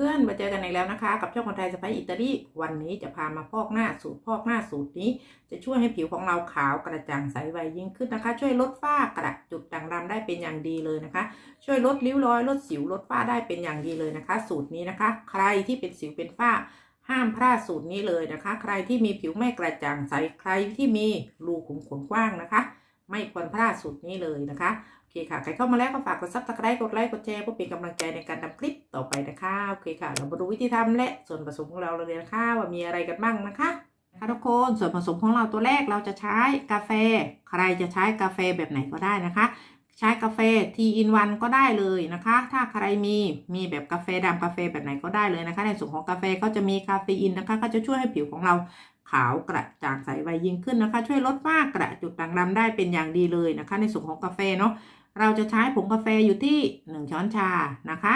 เพื่อนมาเจอกันอีกแล้วนะคะ กับช่องคนไทยสไปอิตาลีวันนี้จะพามาพอกหน้าสูตรพอกหน้าสูตรนี้ จะช่วยให้ผิวของเราขาวกระจ่างใสไวยิ่งขึ้นนะคะ ช่วยลดฝ้ากระจุดด่างดำได้เป็นอย่างดีเลยนะคะ ช่วยลดริ้วรอย ลดสิวลดฝ้าได้เป็นอย่างดีเลยนะคะ สูตรนี้นะคะ ใครที่เป็นสิวเป็นฝ้าห้ามพลาดสูตรนี้เลยนะคะ ใครที่มีผิวไม่กระจ่างใสใครที่มีรูขุมขนกว้างนะคะ ไม่ควรพลาดสูตรนี้เลยนะคะ โอเคค่ะ ใครเข้ามาแล้วก็ฝากกดซับสไครต์กดไลค์กดแชร์เพื่อเป็นกำลังใจในการทำคลิปต่อไปนะคะ โอเคค่ะ เรามาดูวิธีทำและส่วนผสมของเราเลยนะคะว่ามีอะไรกันบ้างนะคะนะคะทุกคนส่วนผสมของเราตัวแรกเราจะใช้กาแฟ ใครจะใช้กาแฟแบบไหนก็ได้นะคะ ใช้กาแฟทีอินวันก็ได้เลยนะคะ ถ้าใครมีมีแบบกาแฟดำกาแฟแบบไหนก็ได้เลยนะคะ ในส่วนของกาแฟก็จะมีคาเฟอีนนะคะ ก็จะช่วยให้ผิวของเรา ขาวกระจ่างใสไวยิ่งขึ้นนะคะ ช่วยลดฝ้ากระจุดด่างดำได้เป็นอย่างดีเลยนะคะ ในส่วนของกาแฟเนาะเราจะใช้ผงกาแฟอยู่ที่ 1 ช้อนชานะคะ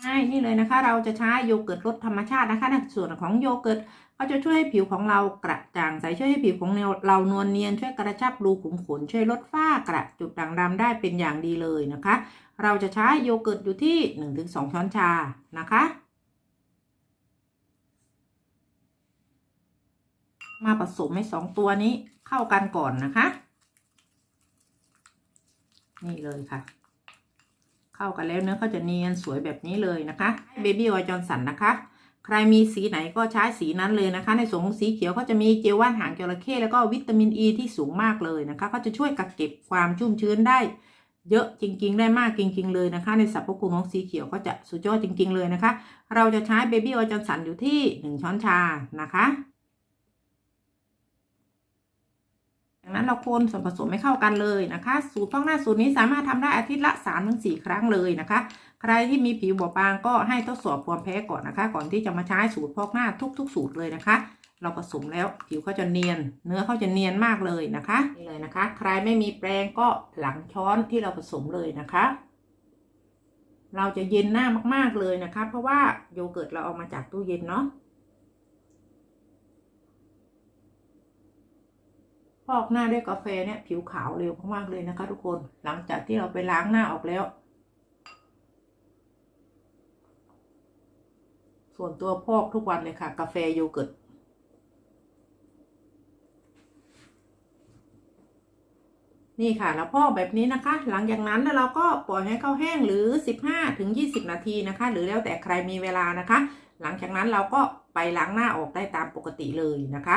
ใช่นี่เลยนะคะ เราจะใช้โยเกิร์ตรสธรรมชาตินะคะในส่วนของโยเกิร์ตก็จะช่วยให้ผิวของเรากระจ่างใสช่วยให้ผิวของเรานวลเนียนช่วยกระชับรูขุมขนช่วยลดฝ้ากระจุดด่างดำได้เป็นอย่างดีเลยนะคะ เราจะใช้โยเกิร์ตอยู่ที่ 1-2 ช้อนชานะคะ มาผสมให้สองตัวนี้เข้ากันก่อนนะคะ นี่เลยค่ะ เข้ากันแล้วเนื้อเขาจะเนียนสวยแบบนี้เลยนะคะเบบี้ออยจอนสันนะคะ ใครมีสีไหนก็ใช้สีนั้นเลยนะคะ ในส่วนของสีเขียวเขาจะมีเจลว่านหางจระเข้แล้วก็วิตามินอ e ีที่สูงมากเลยนะคะเขาจะช่วยกักเก็บความชุ่มชื้นได้เยอะจริง ๆ ได้มากจริง ๆ เลยนะคะ ในสรรพคุณของสีเขียวก็จะสุดยอดจริง ๆ เลยนะคะ เราจะใช้เบบี้ออยจอนสันอยู่ที่ 1 ช้อนชานะคะจาก นั้นเราคนส่วนผสมให้เข้ากันเลยนะคะ สูตรฟอกหน้าสูตรนี้สามารถทำได้อาทิตย์ละ 3-4 ครั้งเลยนะคะ ใครที่มีผิวบอบบางก็ให้ทดสอบความแพ้ก่อนนะคะ ก่อนที่จะมาใช้สูตรพอกหน้าทุก ๆ สูตรเลยนะคะ เราผสมแล้วผิวเขาจะเนียน เนื้อเขาจะเนียนมากเลยนะคะนี่เลยนะคะ ใครไม่มีแปรงก็หลังช้อนที่เราผสมเลยนะคะเราจะเย็นหน้ามาก ๆ เลยนะคะ เพราะว่าโยเกิร์ตเราเอามาจากตู้เย็นเนาะ พอกหน้าด้วยกาแฟเนี่ยผิวขาวเร็วมากๆเลยนะคะ ทุกคนหลังจากที่เราไปล้างหน้าออกแล้ว ส่วนตัวพอกทุกวันเลยค่ะ กาแฟโยเกิร์ตนี่ค่ะแล้วพอกแบบนี้นะคะ หลังจากนั้นเราก็ปล่อยให้เขาแห้งหรือ 15ถึง20 นาทีนะคะ หรือแล้วแต่ใครมีเวลานะคะ หลังจากนั้นเราก็ไปล้างหน้าออกได้ตามปกติเลยนะคะ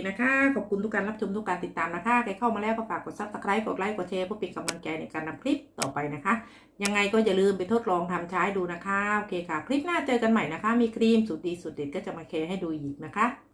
คนะคะ ขอบคุณทุกการรับชมทุกการติดตามนะคะ ใครเข้ามาแล้วก็ฝากกดซับสไครต์กดไลค์ กดแชร์เพื่อเป็นกำลังใจในการนำคลิปต่อไปนะคะ ยังไงก็อย่าลืมไปทดลองทำใช้ดูนะคะ โอเคค่ะ คลิปหน้าเจอกันใหม่นะคะ มีครีมสูตรดีสูตรเด็ดก็จะมาแชร์ให้ดูอีกนะคะ